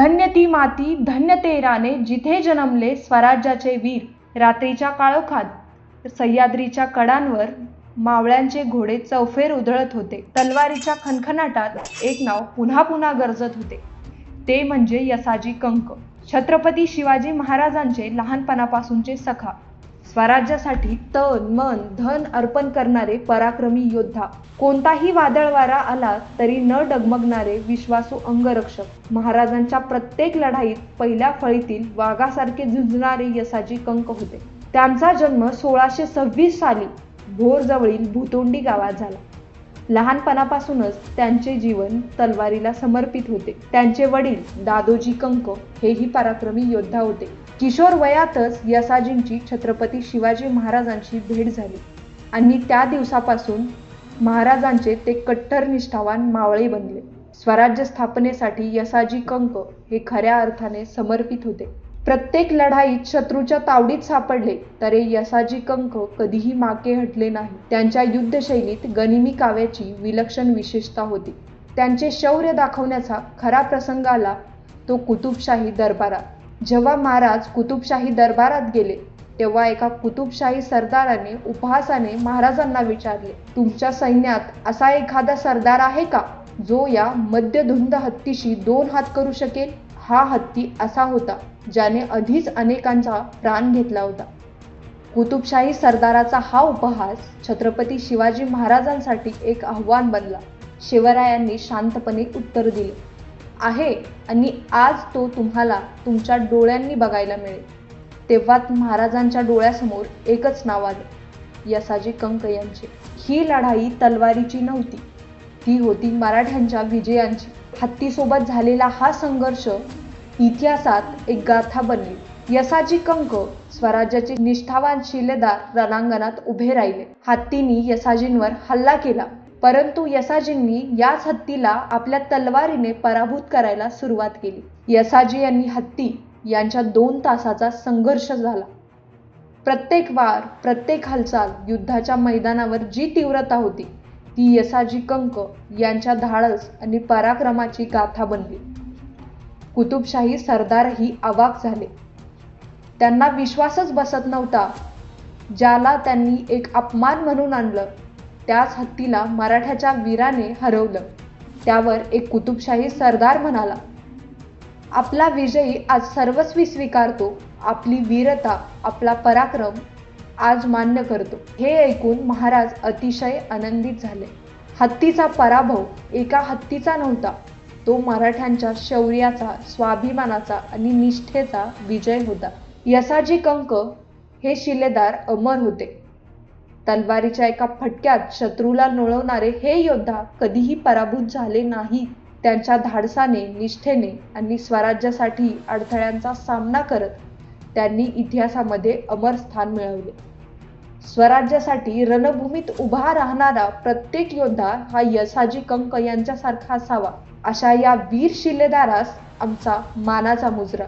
धन्य ती माती धन्य ते राणे जिथे जन्मले स्वराज्याचे वीर. रात्रीच्या काळोखात सह्याद्रीच्या कडांवर मावळ्यांचे घोडे चौफेर उधळत होते. तलवारीच्या खनखनाटात एक नाव पुन्हा पुन्हा गरजत होते. ते म्हणजे यसाजी कंक. छत्रपती शिवाजी महाराजांचे लहानपणापासूनचे सखा. स्वराज्यासाठी तन मन धन अर्पण करणारे पराक्रमी योद्धा. कोणताही वादळ वारा आला तरी न डगमगणारे विश्वासू अंगरक्षक. महाराजांच्या प्रत्येक लढाईत पहिल्या फळीतील वाघासारखे झुंजणारे यसाजी कंक होते. त्यांचा जन्म सोळाशे सव्वीस साली भोरजवळील भुतोंडी गावात झाला. लहानपणापासूनच त्यांचे जीवन तलवारीला समर्पित होते. त्यांचे वडील दादोजी कंक हेही पराक्रमी योद्धा होते. किशोर वयातच यसाजींची छत्रपती शिवाजी महाराजांची भेट झाली आणि त्या दिवसापासून महाराजांचे ते कट्टर निष्ठावान मावळे बनले. स्वराज्य स्थापनेसाठी यसाजी कंक हे खऱ्या अर्थाने समर्पित होते. प्रत्येक लढाईत शत्रूच्या तावडीत सापडले तरी यसाजी कंक कधीही मागे हटले नाही. त्यांच्या युद्धशैलीत गनिमी काव्याची विलक्षण विशेषता होती. त्यांचे शौर्य दाखवण्याचा खरा प्रसंग आला तो कुतुबशाही दरबारात. जेव्हा महाराज कुतुबशाही दरबारात गेले तेव्हा एका कुतुबशाही सरदाराने उपहासाने महाराजांना विचारले तुमच्या सैन्यात असा एखादा सरदार आहे का जो या मध्यधुंद हत्तीशी दोन हात करू शकेल? हा हत्ती असा होता ज्याने आधीच अनेकांचा प्राण घेतला होता. कुतुबशाही सरदाराचा हा उपहास छत्रपती शिवाजी महाराजांसाठी एक आव्हान बनला. शिवरायांनी शांतपणे उत्तर दिले. आहे आणि आज तो तुम्हाला तुमच्या डोळ्यांनी बघायला मिळेल. तेव्हा महाराजांच्या डोळ्यासमोर एकच नाव आलं यसाजी कंक यांचे. ही लढाई तलवारीची नव्हती. ती होती मराठ्यांच्या विजयांची. हत्तीसोबत झालेला हा संघर्ष इतिहासात एक गाथा बनली. यसाजी कंक स्वराज्याचे निष्ठावान शिलेदार रणांगणात उभे राहिले. हत्तींनी यसाजींवर हल्ला केला. परंतु यसाजींनी याच हत्तीला आपल्या तलवारीने पराभूत करायला सुरुवात केली. यसाजी यांनी हत्ती यांच्या दोन तासाचा संघर्ष झाला. प्रत्येक वार प्रत्येक हालचाल युद्धाच्या मैदानावर जी तीव्रता होती ती यसाजी कंक यांच्या धाडस आणि पराक्रमाची गाथा बनली. कुतुबशाही सरदारही अवाक झाले. त्यांना विश्वासच बसत नव्हता ज्याला त्यांनी एक अपमान म्हणून आणलं. त्याच हत्तीला मराठ्याच्या वीराने हरवलं. त्यावर एक कुतुबशाही सरदार म्हणाला आपला विजयी आज सर्वस्वी स्वीकारतो. आपली वीरता आपला पराक्रम आज मान्य करतो. हे ऐकून महाराज अतिशय आनंदित झाले. हत्तीचा पराभव एका हत्तीचा नव्हता तो मराठ्यांच्या शौर्याचा स्वाभिमानाचा आणि निष्ठेचा विजय होता. यसाजी कंक हे शिलेदार अमर होते. तलवारीच्या एका फटक्यात शत्रूला नळवणारे हे योद्धा कधीही पराभूत झाले नाही. त्यांच्या धाडसाने निष्ठेने आणि स्वराज्यासाठी अडथळ्यांचा सामना करत त्यांनी इतिहासामध्ये अमर स्थान मिळवले. स्वराज्यासाठी रणभूमीत उभा राहणारा प्रत्येक योद्धा हा यसाजी कंक यांच्यासारखा असावा. अशा या वीर शिलेदारास आमचा मानाचा मुजरा.